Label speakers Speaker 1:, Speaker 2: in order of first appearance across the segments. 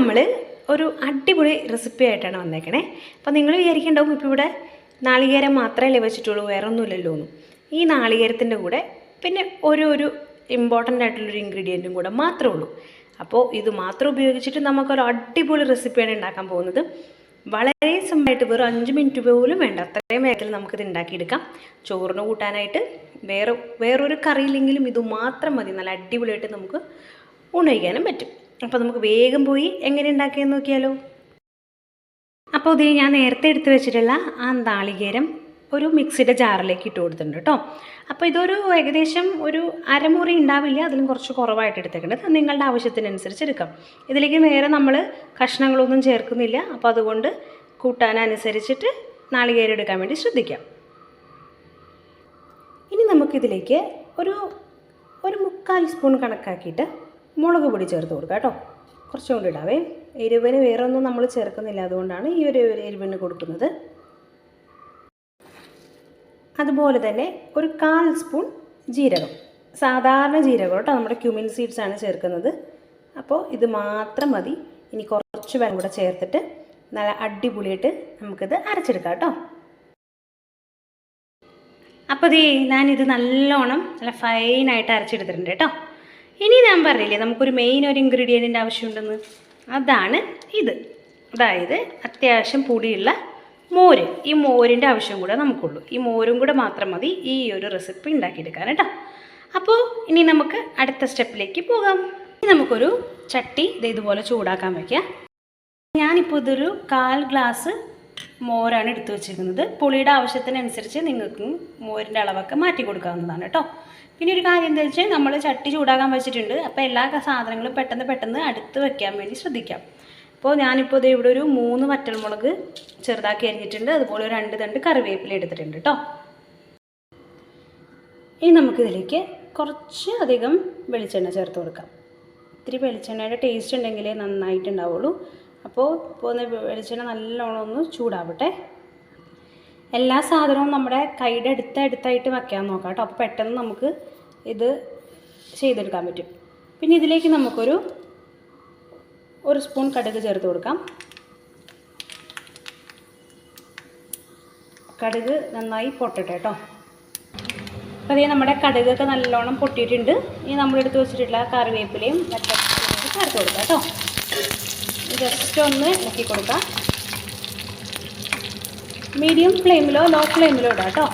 Speaker 1: നമ്മൾ ഒരു അടിപൊളി റെസിപ്പി ആയിട്ടാണ് വന്നേക്കണേ. അപ്പോൾ നിങ്ങൾ വിചാരിക്കേണ്ടാവും ഇപ്പോൾ ഇവിടെ നാളികേരം മാത്രമല്ലേ വെച്ചിട്ടുള്ളൂ വേറെ ഒന്നുമില്ലല്ലോ ഒന്നും ഈ നാളികേരത്തിന്റെ കൂടെ പിന്നെ ഒരു ഒരു ഇമ്പോർട്ടന്റ് ആയിട്ടുള്ളൊരു ഇൻഗ്രീഡിയന്റും കൂടെ മാത്രമേ ഉള്ളൂ. അപ്പോൾ ഇത് മാത്രം ഉപയോഗിച്ചിട്ട് നമുക്കൊരു അടിപൊളി റെസിപ്പിയാണ് ഉണ്ടാക്കാൻ പോകുന്നത്. വളരെ സിമ്പിളായിട്ട് വെറും അഞ്ച് മിനിറ്റ് പോലും വേണ്ട. അത്രയും വേഗത്തിൽ നമുക്കിത് ഉണ്ടാക്കിയെടുക്കാം. ചോറിന് കൂട്ടാനായിട്ട് വേറെ വേറൊരു കറിയില്ലെങ്കിലും ഇത് മാത്രം മതി. നല്ല അടിപൊളിയായിട്ട് നമുക്ക് ഉണയിക്കാനും പറ്റും. അപ്പോൾ നമുക്ക് വേഗം പോയി എങ്ങനെ ഉണ്ടാക്കിയെന്ന് നോക്കിയാലോ? അപ്പോൾ ഇത് ഞാൻ നേരത്തെ എടുത്തു വെച്ചിട്ടുള്ള ആ നാളികേരം ഒരു മിക്സിയുടെ ജാറിലേക്ക് ഇട്ട് കൊടുത്തിട്ടുണ്ട് കേട്ടോ. അപ്പോൾ ഇതൊരു ഏകദേശം ഒരു അരമുറി ഉണ്ടാവില്ല അതിലും കുറച്ച് കുറവായിട്ട് എടുത്തേക്കേണ്ടത്. നിങ്ങളുടെ ആവശ്യത്തിനനുസരിച്ച് എടുക്കാം. ഇതിലേക്ക് നേരെ നമ്മൾ കഷ്ണങ്ങളൊന്നും ചേർക്കുന്നില്ല. അപ്പോൾ അതുകൊണ്ട് കൂട്ടാനനുസരിച്ചിട്ട് നാളികേരം എടുക്കാൻ വേണ്ടി ശ്രദ്ധിക്കാം. ഇനി നമുക്കിതിലേക്ക് ഒരു ഒരു മുക്കാൽ സ്പൂൺ കണക്കാക്കിയിട്ട് മുളക് പൊടി ചേർത്ത് കൊടുക്കുക കേട്ടോ. കുറച്ചും കൂടി ഇടാവേ. എരിവിന് വേറെ ഒന്നും നമ്മൾ ചേർക്കുന്നില്ല. അതുകൊണ്ടാണ് ഈ ഒരു എരിവിന് കൊടുക്കുന്നത്. അതുപോലെ തന്നെ ഒരു കാൽ സ്പൂൺ ജീരകം. സാധാരണ ജീരകം കേട്ടോ നമ്മുടെ ക്യുമിൻ സീഡ്സ് ആണ് ചേർക്കുന്നത്. അപ്പോൾ ഇത് മാത്രം മതി. ഇനി കുറച്ച് വെള്ളം കൂടെ ചേർത്തിട്ട് നല്ല അടിപൊളിയായിട്ട് നമുക്കിത് അരച്ചെടുക്കാം കേട്ടോ. അപ്പോൾ ദേ ഞാനിത് നല്ലോണം നല്ല ഫൈനായിട്ട് അരച്ചെടുത്തിട്ടുണ്ട് കേട്ടോ. ഇനി ഞാൻ പറഞ്ഞില്ലേ നമുക്കൊരു മെയിൻ ഒരു ഇൻഗ്രീഡിയന്റിന്റെ ആവശ്യമുണ്ടെന്ന്? അതാണ് ഇത്. അതായത് അത്യാവശ്യം പൊടിയുള്ള മോര്. ഈ മോരിന്റെ ആവശ്യം കൂടെ നമുക്കുള്ളൂ. ഈ മോരും കൂടെ മാത്രം മതി ഈ ഒരു റെസിപ്പി ഉണ്ടാക്കിയെടുക്കാൻ കേട്ടോ. അപ്പോൾ ഇനി നമുക്ക് അടുത്ത സ്റ്റെപ്പിലേക്ക് പോകാം. ഇനി നമുക്കൊരു ചട്ടി ഇത് ഇതുപോലെ ചൂടാക്കാൻ വയ്ക്കാം ഞാനിപ്പോൾ ഇതൊരു കാൽ ഗ്ലാസ് മോരാണ് എടുത്തു വെച്ചിരിക്കുന്നത്. പുളിയുടെ ആവശ്യത്തിനനുസരിച്ച് നിങ്ങൾക്ക് മോരിന്റെ അളവൊക്കെ മാറ്റി കൊടുക്കാവുന്നതാണ് കേട്ടോ. പിന്നെ ഒരു കാര്യം എന്താ വെച്ചാൽ നമ്മൾ ചട്ടി ചൂടാക്കാൻ വെച്ചിട്ടുണ്ട്. അപ്പോൾ എല്ലാ സാധനങ്ങളും പെട്ടെന്ന് പെട്ടെന്ന് അടുത്ത് വെക്കാൻ വേണ്ടി ശ്രദ്ധിക്കാം. അപ്പോൾ ഞാനിപ്പോൾ ഇത് ഇവിടെ ഒരു മൂന്ന് വറ്റൽമുളക് ചെറുതാക്കി അരിഞ്ഞിട്ടുണ്ട്. അതുപോലെ രണ്ട് തണ്ട് കറിവേപ്പില എടുത്തിട്ടുണ്ട് കേട്ടോ. ഇനി നമുക്കിതിലേക്ക് കുറച്ച് അധികം വെളിച്ചെണ്ണ ചേർത്ത് കൊടുക്കാം. ഇത്തിരി വെളിച്ചെണ്ണയുടെ ടേസ്റ്റ് ഉണ്ടെങ്കിലേ നന്നായിട്ടുണ്ടാവുള്ളൂ. അപ്പോൾ ഒന്ന് വെളിച്ചെണ്ണ നല്ലോണം ഒന്ന് ചൂടാവട്ടെ. എല്ലാ സാധനവും നമ്മുടെ കൈയുടെ അടുത്ത അടുത്തായിട്ട് വയ്ക്കാൻ നോക്കാം കേട്ടോ. അപ്പോൾ പെട്ടെന്ന് നമുക്ക് ഇത് ചെയ്തെടുക്കാൻ പറ്റും. പിന്നെ ഇതിലേക്ക് നമുക്കൊരു ഒരു സ്പൂൺ കടുക് ചേർത്ത് കൊടുക്കാം. കടുക് നന്നായി പൊട്ടട്ടെ കേട്ടോ. അപ്പോൾ അതേ നമ്മുടെ കടുകൊക്കെ നല്ലോണം പൊട്ടിയിട്ടുണ്ട്. ഇനി നമ്മളെടുത്ത് വെച്ചിട്ടുള്ള കറിവേപ്പിലയും ചേർത്ത് കൊടുക്കാം കേട്ടോ. ജസ്റ്റ് ഒന്ന് ഇളക്കി കൊടുക്കാം. മീഡിയം ഫ്ലെയിമിലോ ലോ ഫ്ലെയിമിലോ ഇടാം കേട്ടോ.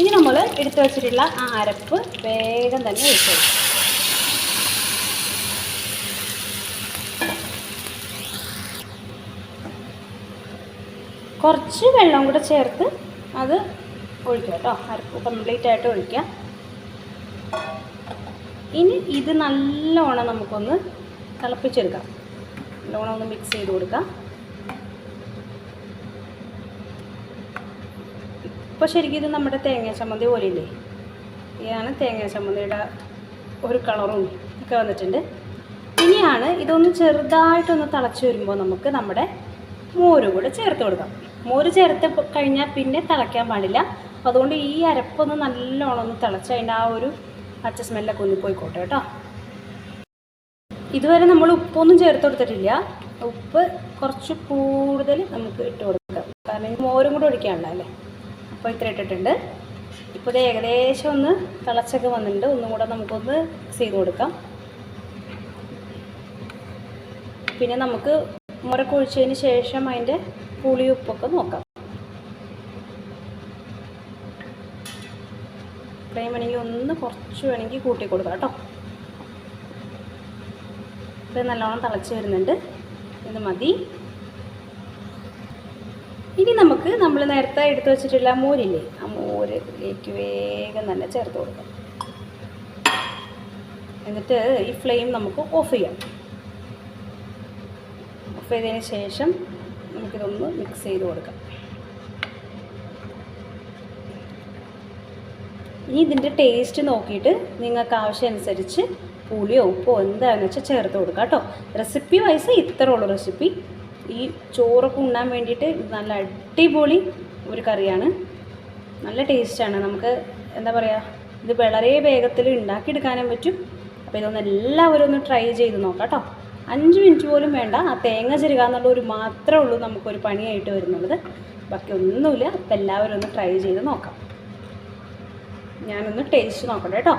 Speaker 1: ഇനി നമ്മൾ എടുത്തു വെച്ചിട്ടുള്ള ആ അരപ്പ് വേഗം തന്നെ ഒഴിച്ചു കുറച്ച് വെള്ളം കൂടെ ചേർത്ത് അത് ഒഴിക്കുക കേട്ടോ. അരപ്പ് കംപ്ലീറ്റ് ആയിട്ട് ഒഴിക്കുക. ഇനി ഇത് നല്ലോണം നമുക്കൊന്ന് തിളപ്പിച്ചെടുക്കാം. നല്ലോണം ഒന്ന് മിക്സ് ചെയ്ത് കൊടുക്കാം. ഇപ്പോൾ ശരിക്കും ഇത് നമ്മുടെ തേങ്ങ ചമ്മന്തി പോലെയില്ലേ? ഇതാണ് തേങ്ങ ചമ്മന്തിയുടെ ഒരു കളറും ഒക്കെ വന്നിട്ടുണ്ട്. ഇനിയാണ് ഇതൊന്ന് ചെറുതായിട്ടൊന്ന് തിളച്ച് വരുമ്പോൾ നമുക്ക് നമ്മുടെ മോര് കൂടെ ചേർത്ത് കൊടുക്കാം. മോര് ചേർത്ത് കഴിഞ്ഞാൽ പിന്നെ തിളയ്ക്കാൻ പാടില്ല. അതുകൊണ്ട് ഈ അരപ്പൊന്ന് നല്ലോണം ഒന്ന് തിളച്ച് അതിന്റെ ആ ഒരു പച്ച സ്മെല്ലൊക്കെ ഒന്ന് പോയിക്കോട്ടെ കേട്ടോ. ഇതുവരെ നമ്മൾ ഉപ്പൊന്നും ചേർത്ത് കൊടുത്തിട്ടില്ല. ഉപ്പ് കുറച്ച് കൂടുതൽ നമുക്ക് ഇട്ട് കൊടുക്കാം. കാരണം മോരും കൂടെ ഒഴിക്കാനുള്ള അല്ലേ? അപ്പോൾ ഇത്ര ഇട്ടിട്ടുണ്ട്. ഇപ്പോൾ ഇത് ഏകദേശം ഒന്ന് തിളച്ചൊക്കെ വന്നിട്ടുണ്ട്. ഒന്നും കൂടെ നമുക്കൊന്ന് മിക്സ് ചെയ്ത് കൊടുക്കാം. പിന്നെ നമുക്ക് മുറക്ക് ഒഴിച്ചതിന് ശേഷം അതിന്റെ പുളി ഉപ്പൊക്കെ നോക്കാം. ഇത്രയും വേണമെങ്കിൽ ഒന്ന് കുറച്ച് വേണമെങ്കിൽ കൂട്ടി കൊടുക്കാം കേട്ടോ. ഇത് നല്ലോണം തിളച്ച് വരുന്നുണ്ട്. ഇത് മതി. ഇനി നമുക്ക് നമ്മൾ നേരത്തെ എടുത്തു വെച്ചിട്ടുള്ള മോരില്ലേ ആ മോരിലേക്ക് വേഗം തന്നെ ചേർത്ത് കൊടുക്കാം. എന്നിട്ട് ഈ ഫ്ലെയിം നമുക്ക് ഓഫ് ചെയ്യാം. ഓഫ് ചെയ്തതിന് ശേഷം നമുക്കിതൊന്ന് മിക്സ് ചെയ്ത് കൊടുക്കാം. ഇനി ഇതിന്റെ ടേസ്റ്റ് നോക്കിയിട്ട് നിങ്ങൾക്ക് ആവശ്യമനുസരിച്ച് പുളിയോ ഉപ്പോ എന്താണെന്ന് വെച്ചാൽ ചേർത്ത് കൊടുക്കുക കേട്ടോ. റെസിപ്പി വൈസ് ഇത്ര ഉള്ളൂ റെസിപ്പി ഈ ചോറൊക്കെ ഉണ്ണാൻ വേണ്ടിയിട്ട് നല്ല അടിപൊളി ഒരു കറിയാണ്. നല്ല ടേസ്റ്റാണ് നമുക്ക് എന്താ പറയുക ഇത് വളരെ വേഗത്തിൽ ഉണ്ടാക്കിയെടുക്കാനും പറ്റും. അപ്പോൾ ഇതൊന്ന് എല്ലാവരും ഒന്ന് ട്രൈ ചെയ്ത് നോക്കാം കേട്ടോ.
Speaker 2: അഞ്ച് മിനിറ്റ് പോലും വേണ്ട. ആ തേങ്ങ ചെരുക എന്നുള്ള ഒരു മാത്രമേ ഉള്ളൂ നമുക്കൊരു പണിയായിട്ട് വരുന്നുള്ളത് ബാക്കി ഒന്നുമില്ല. അപ്പം എല്ലാവരും ഒന്ന് ട്രൈ ചെയ്ത് നോക്കാം. ഞാനൊന്ന് ടേസ്റ്റ് നോക്കട്ടെ കേട്ടോ.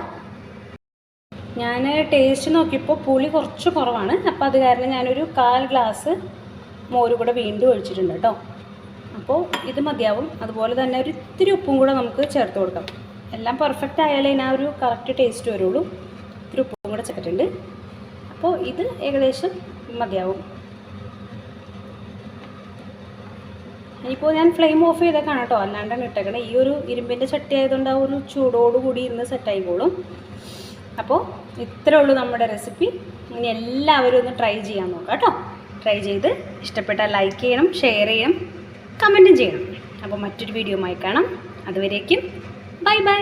Speaker 2: ഞാൻ ടേസ്റ്റ് നോക്കിയപ്പോൾ പുളി കുറച്ച് കുറവാണ്. അപ്പോൾ അത് കാരണം ഞാനൊരു കാൽ ഗ്ലാസ് മോര് കൂടെ വീണ്ടും ഒഴിച്ചിട്ടുണ്ട് കേട്ടോ അപ്പോൾ ഇത് മതിയാവും. അതുപോലെ തന്നെ ഒരു ഇത്തിരി ഉപ്പും കൂടെ നമുക്ക് ചേർത്ത് കൊടുക്കാം. എല്ലാം പെർഫെക്റ്റ് ആയാലേ ഞാൻ ഒരു കറക്റ്റ് ടേസ്റ്റ് വരുള്ളൂ. ഇത്തിരി ഉപ്പും കൂടെ ചേർത്തിട്ടുണ്ട്. അപ്പോൾ ഇത് ഏകദേശം മതിയാവും. ഇനിയിപ്പോൾ ഞാൻ ഫ്ലെയിം ഓഫ് ചെയ്തേക്കാണ് കേട്ടോ അല്ലാണ്ടാണ് ഇട്ടേക്കണേ. ഈ ഒരു ഇരുമ്പിന്റെ ചട്ടി ആയതുകൊണ്ട് ആ ഒരു ചൂടോടുകൂടി ഇന്ന് സെറ്റായിക്കോളും അപ്പോൾ ഇത്രേ ഉള്ളൂ നമ്മുടെ റെസിപ്പി ഇനി എല്ലാവരും ഒന്ന് ട്രൈ ചെയ്യാൻ നോക്കാം കേട്ടോ. ട്രൈ ചെയ്ത് ഇഷ്ടപ്പെട്ടാൽ ലൈക്ക് ചെയ്യണം ഷെയർ ചെയ്യണം കമന്റും ചെയ്യണം. അപ്പോൾ മറ്റൊരു വീഡിയോ കാണാം. അതുവരേക്കും ബൈ ബൈ